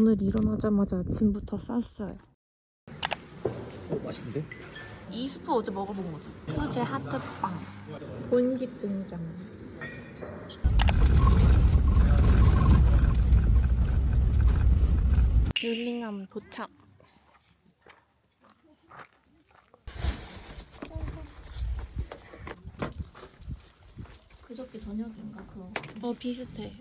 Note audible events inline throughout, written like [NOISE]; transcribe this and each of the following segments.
오늘 일어나자마자 아침부터 쌌어요. 어 맛있는데? 이 스프 어제 먹어본 거죠? 수제 하트빵. 본식 등장. 율링함 도착. 그저께 저녁인가 그거 어 비슷해.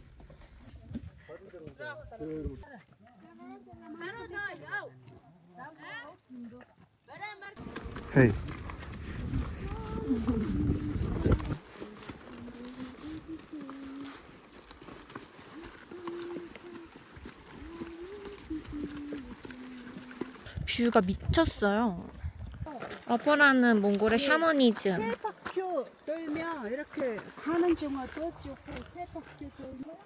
헤이 뷰가 미쳤어요. 어퍼라는 몽골의 샤머니즘. 세 바퀴 돌면 이렇게 가는 중어도 좋고 세 바퀴 돌면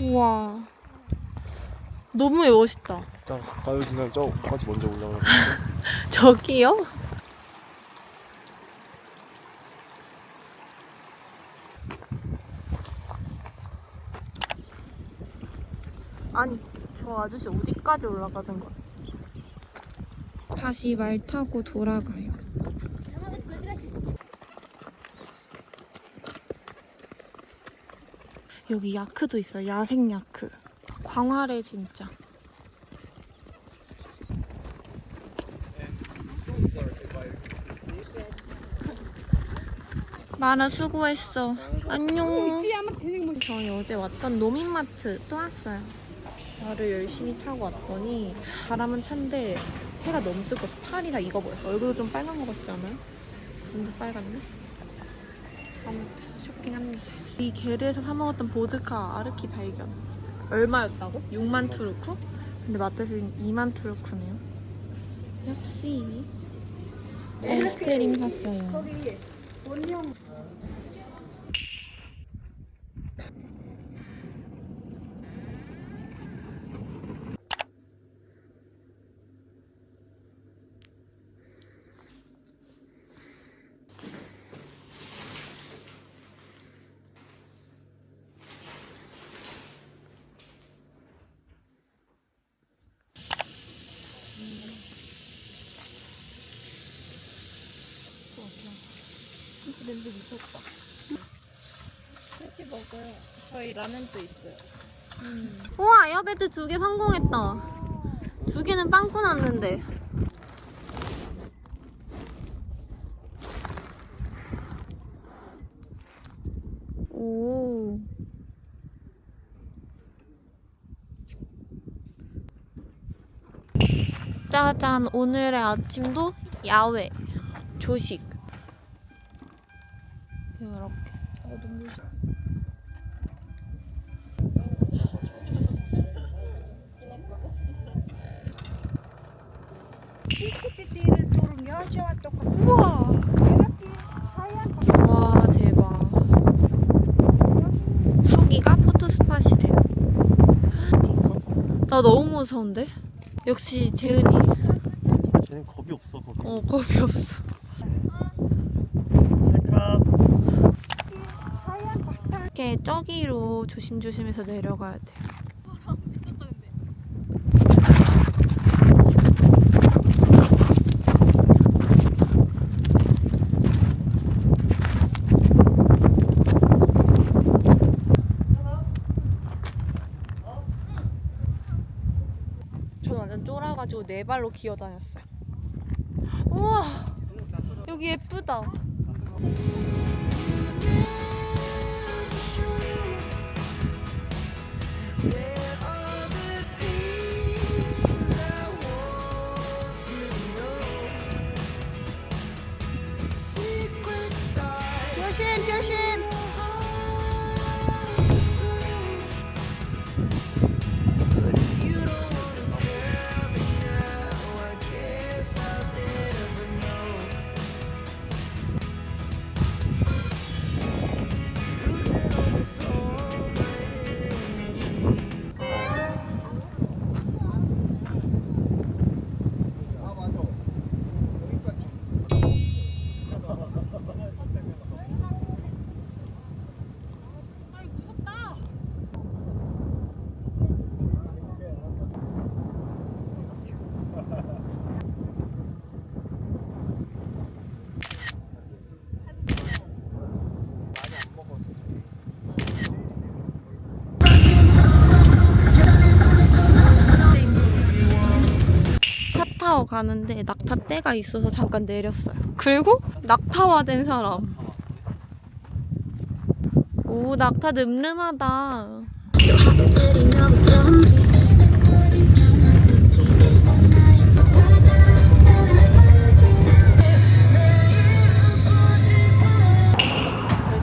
우와. 너무 멋있다. 자 가요진은 저까지 먼저 올라가는 [LAUGHS] 저기요? 아니, 저 아저씨 어디까지 올라가는 거야? 다시 말 타고 돌아가요. 여기 야크도 있어요. 야생 야크. 광활해 진짜. 마라 수고했어. 안녕. 저희 어제 왔던 노민마트 또 왔어요. 말을 열심히 타고 왔더니 바람은 찬데 해가 너무 뜨거워서 팔이 다 익어버렸어. 얼굴도 좀 빨간 것 같지 않아요? 눈도 빨갛네. 아무튼 쇼핑합니다. 이 게르에서 사 먹었던 보드카 아르키 발견. 얼마였다고? 6만 투르쿠? 근데 마트에서는 2만 투르쿠네요. 역시 아이스크림 샀어요. 거기 본령 김치 냄새 미쳤다. 같이 먹어요. 저희 라면도 있어요. 우와 에어베드 두 개 성공했다. 두 개는 빵꾸 났는데. 오. 짜잔 오늘의 아침도 야외 조식 이렇게. 어 너무 티티티를 도름 여자와 똑같아 우와 이렇게 하얀 와 대박. 저기가 포토스팟이래요. 나 너무 무서운데? 역시 재은이. 쟤는 겁이 없어 겁이. 어 겁이 없어 찰칵 하얀 바탕 이렇게 저기로 조심조심해서 내려가야 돼 저는 완전 쫄아가지고 네 발로 기어다녔어요. 우와 여기 예쁘다 가는데 낙타떼가 있어서 잠깐 내렸어요. 그리고 낙타화된 사람. 오 낙타 늠름하다.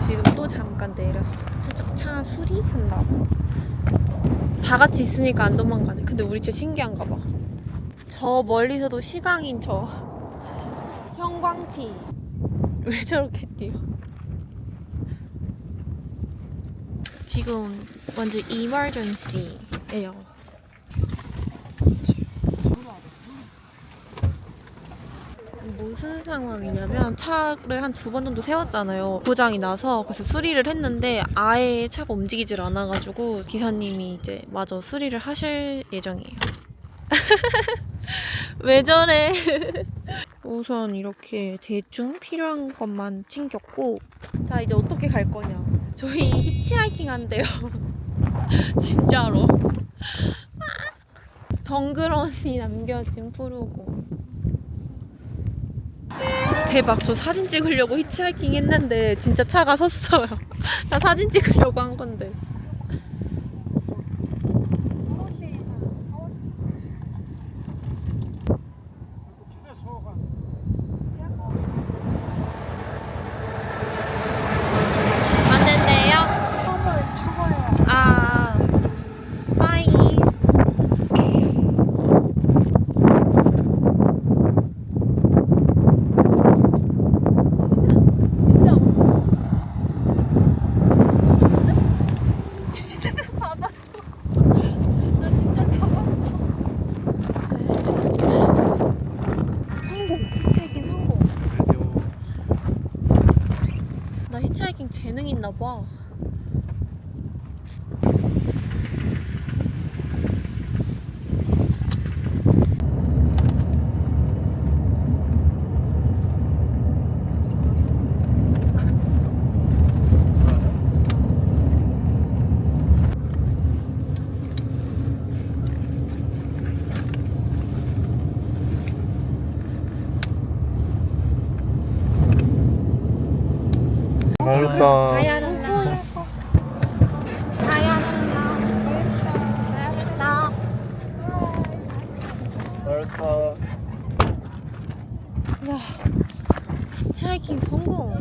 지금 또 잠깐 내렸어. 살짝 차 수리한다고. 다 같이 있으니까 안 도망가네. 근데 우리 진짜 신기한가 봐. 저 멀리서도 시강인 저 형광티 왜 저렇게 뛰어? 지금 완전 이머전시예요. 무슨 상황이냐면 차를 한 두 번 정도 세웠잖아요. 고장이 나서 그래서 수리를 했는데 아예 차가 움직이질 않아가지고 기사님이 이제 마저 수리를 하실 예정이에요. [LAUGHS] [LAUGHS] 왜 저래? [LAUGHS] 우선 이렇게 대충 필요한 것만 챙겼고 자 이제 어떻게 갈 거냐? 저희 히치하이킹 한대요. [LAUGHS] 진짜로. 덩그러니 남겨진 푸르고 대박 저 사진 찍으려고 히치하이킹 했는데 진짜 차가 섰어요 나 사진 찍으려고 한 건데 맞는데요? 초보요, 초보요. 아 빠이 진짜 나 진짜 잡았어. 성공. 히치하이킹 성공. 나 히치하이킹 재능 있나 봐. 맛있다. 하야랄라. 하야랄라. 하야랄라. 맛있다. 와, 히치하이킹 성공.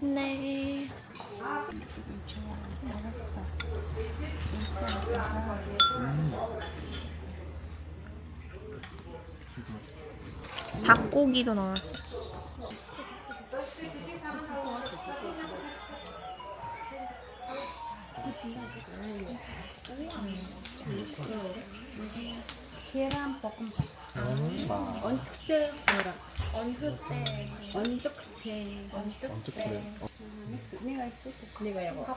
네. 잘했어. 닭고기도 나왔어. 계란 볶음밥. 언뜻대 계란. 언뜻대. 언뜻대. 언뜻대. 내가 있을 때 내가 이거.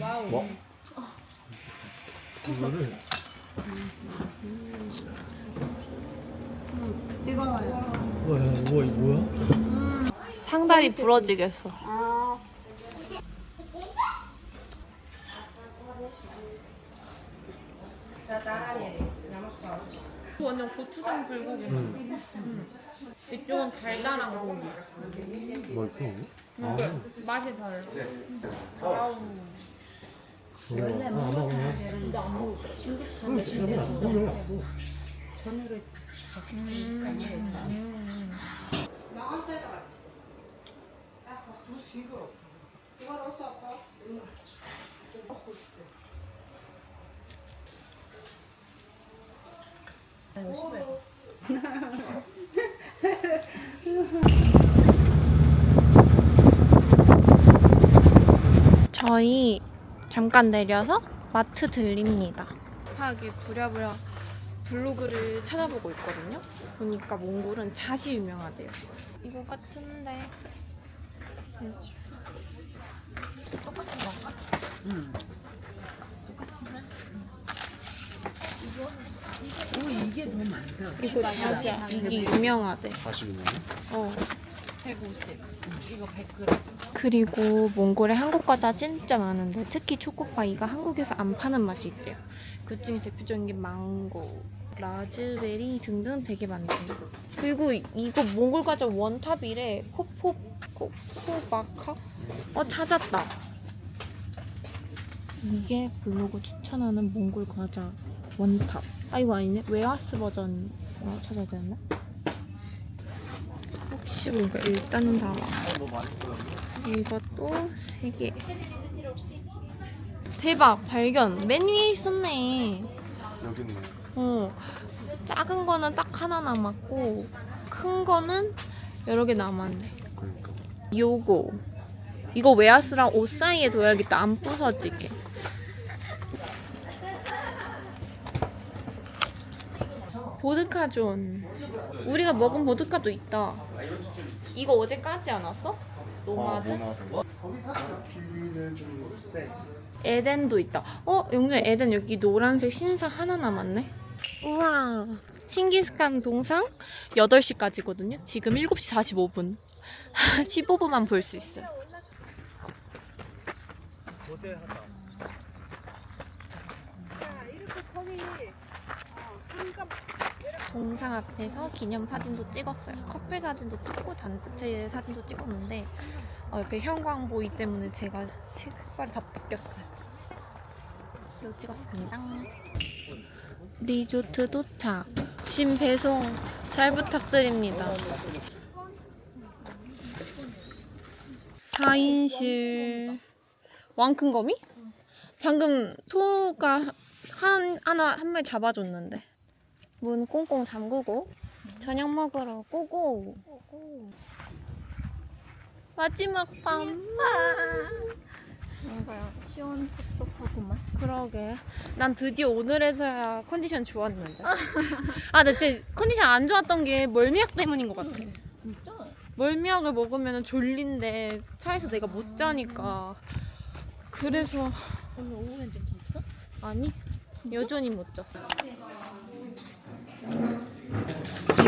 와우. 뭐? 이거를 뜨거워요. 우와 우와 이거 뭐야? 상다리 부러지겠어. 아, 완전 고추장 불고기. 음. 이쪽은 달달한 고기. 뭐 이거? 아. 그 맛이 달라. 아우. 네. 원래 아, 먹는 사람들은 안 음. 음, 음, 먹고 신기한 대신해서 손으로 나한테다가 아, 너 징그러. 이거 넣을 수 없어. 좀 먹고 있을 때. 오, 저희 잠깐 내려서 마트 들립니다. 급하게 부랴부랴 블로그를 찾아보고 있거든요. 보니까 몽골은 잣이 유명하대요. 이거 같은데. 똑같은 건가? 오 이게 더 많다. 이거 잣이야. 이게 유명하대. 다시 있네. 어. 150. 이거 100g. 그리고 몽골에 한국 과자 진짜 많은데 특히 초코파이가 한국에서 안 파는 맛이 있대요. 그 중에 대표적인 게 망고, 라즈베리 등등 되게 많대요. 그리고 이- 이거 몽골 과자 원탑이래. 코포 코코마카? 어 찾았다. 이게 블로그 추천하는 몽골 과자 원탑. 아 이거 아니네. 웨하스 버전 어, 찾아야 되나? 혹시 모르니까 일단은 다 이것도 세 개. 대박 발견. 맨 위에 있었네. 여기 있네. 어. 작은 거는 딱 하나 남았고 큰 거는 여러 개 남았네. 그러니까. 요거. 이거 웨하스랑 옷 사이에 둬야겠다. 안 부서지게. 보드카존. 우리가 먹은 보드카도 있다. 이거 어제 까지 않았어? 노마드? 키위는 좀 세. 에덴도 있다. 어, 영준 에덴 여기 노란색 신상 하나 남았네. 우와. 칭기스칸 동상 8시까지거든요. 지금 7시 45분. 15분만 볼 수 있어요. 자 이렇게 거기 어, 한갑 동상 앞에서 기념 사진도 찍었어요. 커플 사진도 찍고 단체 사진도 찍었는데 어, 옆에 형광 보이 때문에 제가 색깔이 다 바뀌었어요. 이거 찍었습니다. 리조트 도착. 짐 배송 잘 부탁드립니다. 4인실 왕큰 거미? 방금 소가 한 하나 한 마리 잡아줬는데. 문 꽁꽁 잠그고 저녁 먹으러 꼬고. 마지막 밤. 뭔가 시원섭섭하구만. 그러게. 난 드디어 오늘에서야 컨디션 좋았는데. 아나 진짜 컨디션 안 좋았던 게 멀미약 때문인 것 같아. 진짜? 멀미약을 먹으면 졸린데 차에서 내가 못 자니까. 그래서 오늘 오후엔 좀 잤어? 아니 여전히 못 잤어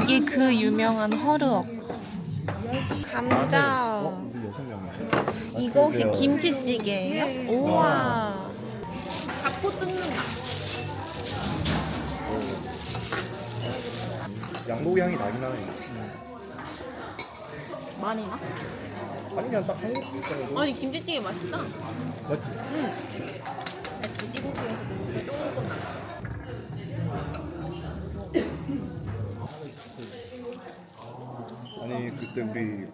이게 그 유명한 허르억 감자 우리 여섯 명이야. 이거 혹시 김치찌개예요? 우와 잡고 뜯는다 양고기 향이 나긴 하네. 많이 나? 아니 그냥 딱 한국 국자고. 아니 김치찌개 맛있다 맞지? 돼지고기 그때 우리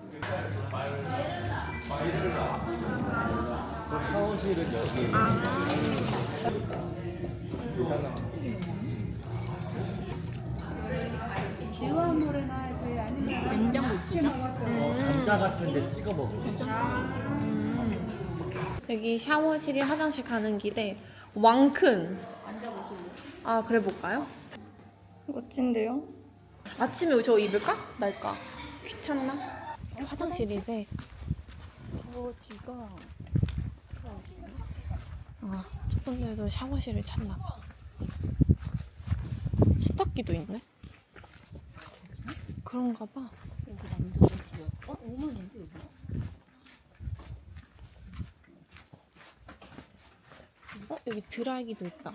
샤워실은 여기. 돼 아니면 된장국수죠? 감자 같은 데 찍어 먹어. 여기 샤워실이 화장실 가는 길에 왕큰? 아 그래 볼까요? 멋진데요? 아침에 저 입을까? 말까? 귀찮나? 화장실이래 어, 뒤가 아, 첫 번째도 샤워실을 찾나 봐. 세탁기도 있네. 그런가 봐. 여기 남자들 귀여. 어, 오늘인데 여기? 어, 여기 드라이기도 있다.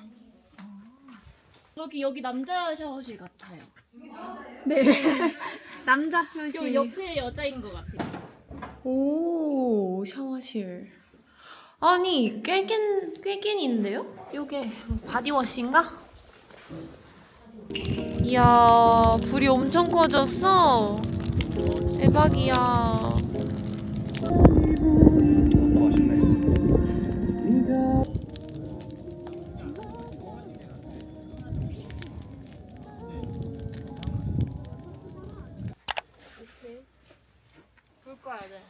저기 여기 남자 샤워실 같아요. [LAUGHS] 남자 저 표시. 옆에 여자인 것 같아요. 오, 샤워실. 아니, 꽤긴, 꽤긴인데요? 요게 바디워시인가? 이야, 불이 엄청 꺼졌어. 대박이야. 바꿔야 돼. [LAUGHS]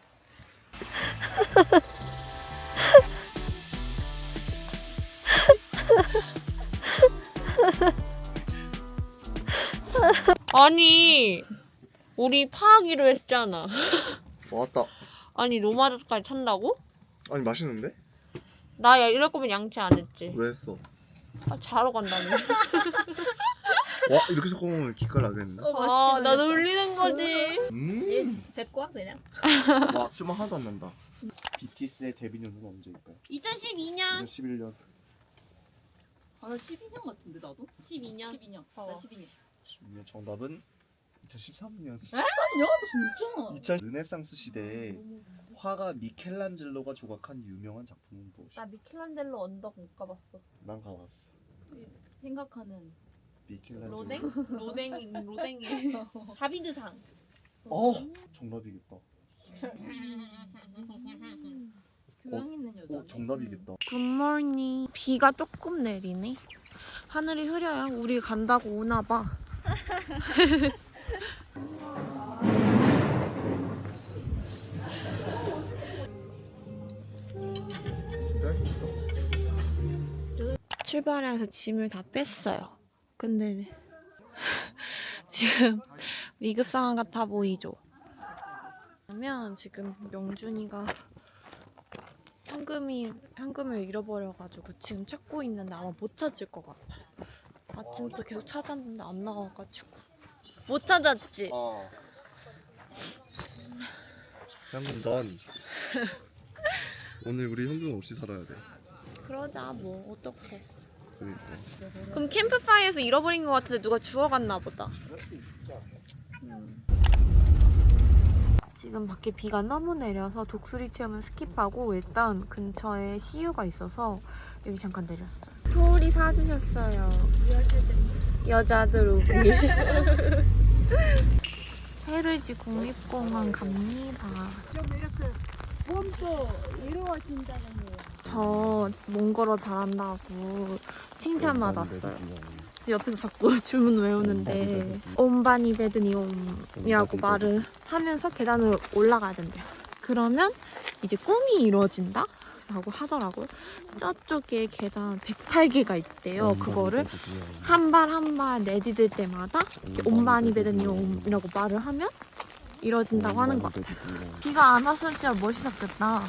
아니 우리 파하기로 했잖아. [LAUGHS] 왔다. 아니 로마까지 탄다고? 아니 맛있는데? 나야 이럴 거면 양치 안 했지. 왜 했어? 아, 자러 간다며. [LAUGHS] 와 이렇게 섞어 먹으면 기깔 나겠는데? 아, 나 놀리는 거지. 음. 와 그냥. 와 술만 하나도 안 난다. BTS의 데뷔년은 언제일까요? 2012년. 2011년. 아나 12년 같은데 나도? 12년. 12년. 어. 나 12년. 12년 정답은 2013년. 3년 진짜? 2000 르네상스 시대에 화가 미켈란젤로가 조각한 유명한 작품은 무엇이? 나 미켈란젤로 언덕 못 가봤어. 난 가봤어. 생각하는 미켈란젤로. 로댕? 로댕 로댕이. [LAUGHS] 다비드상. 어 정답이겠다. 교양 있는 여자. 어 정답이겠다. 굿모닝. 비가 조금 내리네. 하늘이 흐려요. 우리 간다고 오나 봐. 출발해서 짐을 다 뺐어요. 근데 [LAUGHS] 지금 위급 상황 같아 보이죠? 그러면 지금 명준이가 현금이 현금을 잃어버려가지고 지금 찾고 있는데 아마 못 찾을 것 같아. 아침부터 계속 찾았는데 안 나와가지고 못 찾았지. 아. 현금 넌 [LAUGHS] 오늘 우리 현금 없이 살아야 돼. 그러자 뭐 어떡해. 그러니까. 그럼 캠프파이어에서 잃어버린 것 같은데 누가 주워갔나 보다. 음. 지금 밖에 비가 너무 내려서 독수리 체험은 스킵하고 일단 근처에 CU가 있어서 여기 잠깐 내렸어요. 소울이 사주셨어요. 여자들 우비. 페르지 [LAUGHS] 국립공원 갑니다. 좀 이렇게 몸도 이루어진다는 거. 저 몽골어 잘한다고 칭찬받았어요. 그래서 옆에서 자꾸 [LAUGHS] 주문 외우는데 옴바니 베드니 옴이라고 말을 하면서 계단을 올라가야 된대요. 그러면 이제 꿈이 이루어진다? 라고 하더라고요. 저쪽에 계단 108개가 있대요. 그거를 한 발 한 발 내디딜 때마다 이렇게 옴바니 베드니 옴이라고 말을 하면 이루어진다고 하는 것 같아요. 비가 안 왔으면 진짜 멋있었겠다.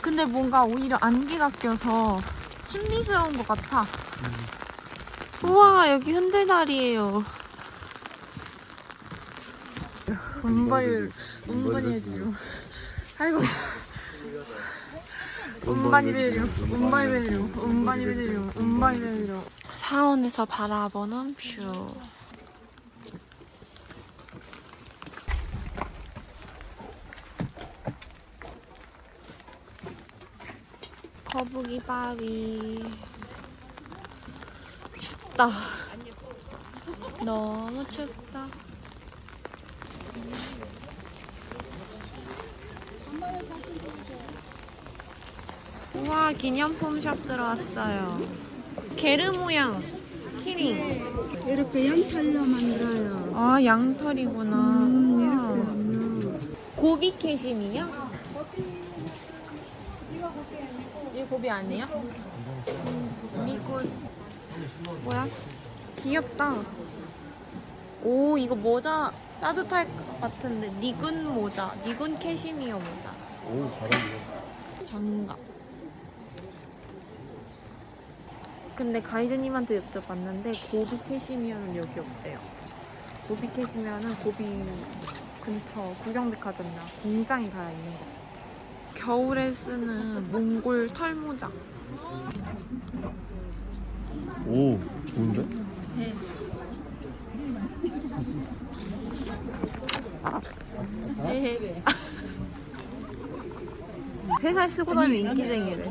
근데 뭔가 오히려 안개가 껴서 신비스러운 것 같아. 우와 여기 흔들다리예요. 운발 운반이래요. 아이고. 운반이래요. 운반이래요. 운반이래요. 운반이래요. 사원에서 바라보는 뷰. 거북이 바위. 춥다. 너무 춥다. 우와 기념품 샵 들어왔어요. 게르 모양 키링. 이렇게 연탄로 만들어요. 아 양털이구나. 음, 이렇게 고비 캐심이요? 고비 아니에요? 미군 뭐야? 귀엽다. 오 이거 모자 따뜻할 것 같은데 니군 모자, 니군 캐시미어 모자. 오 잘하네. 장갑. 근데 가이드님한테 여쭤봤는데 고비 캐시미어는 여기 없대요. 고비 캐시미어는 고비 근처 구경백화점이나 공장에 가야 있는 거. 겨울에 쓰는 몽골 털모자. 오 좋은데? [LAUGHS] 회사에 쓰고 다니는 인기쟁이래. [LAUGHS]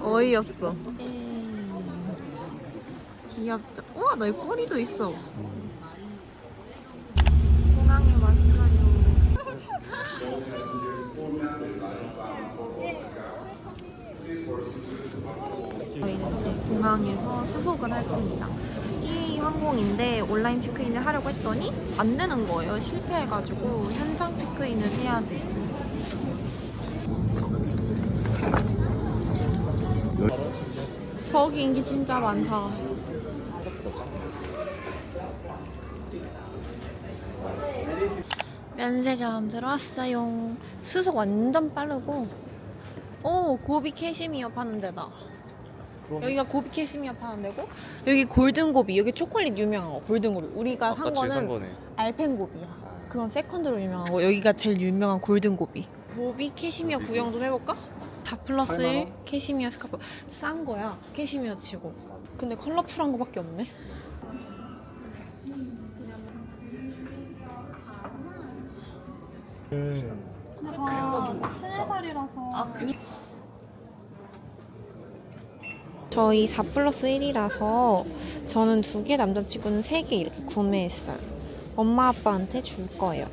어이없어. 귀엽죠? 우와, 너희 꼬리도 있어. 공 공항에서 수속을 할 겁니다. 이 항공인데 온라인 체크인을 하려고 했더니 안 되는 거예요. 실패해가지고 현장 체크인을 해야 돼. 저기 인기 진짜 많다. 면세점 들어왔어요. 수속 완전 빠르고 오 고비 캐시미어 파는 데다. 여기가 고비 캐시미어 파는 데고 여기 골든 고비 여기 초콜릿 유명한 거 골든 고비. 우리가 산 거는 거네. 알펜 고비야. 그건 세컨드로 유명하고 여기가 제일 유명한 골든 고비. 고비 캐시미어 구경 좀 해볼까? 다 플러스 1 캐시미어 스카프. 싼 거야 캐시미어 치고. 근데 컬러풀한 거밖에 없네. 아 그. 저희 4 플러스 1이라서 저는 두 개 남자친구는 세 개 이렇게 구매했어요. 엄마 아빠한테 줄 거예요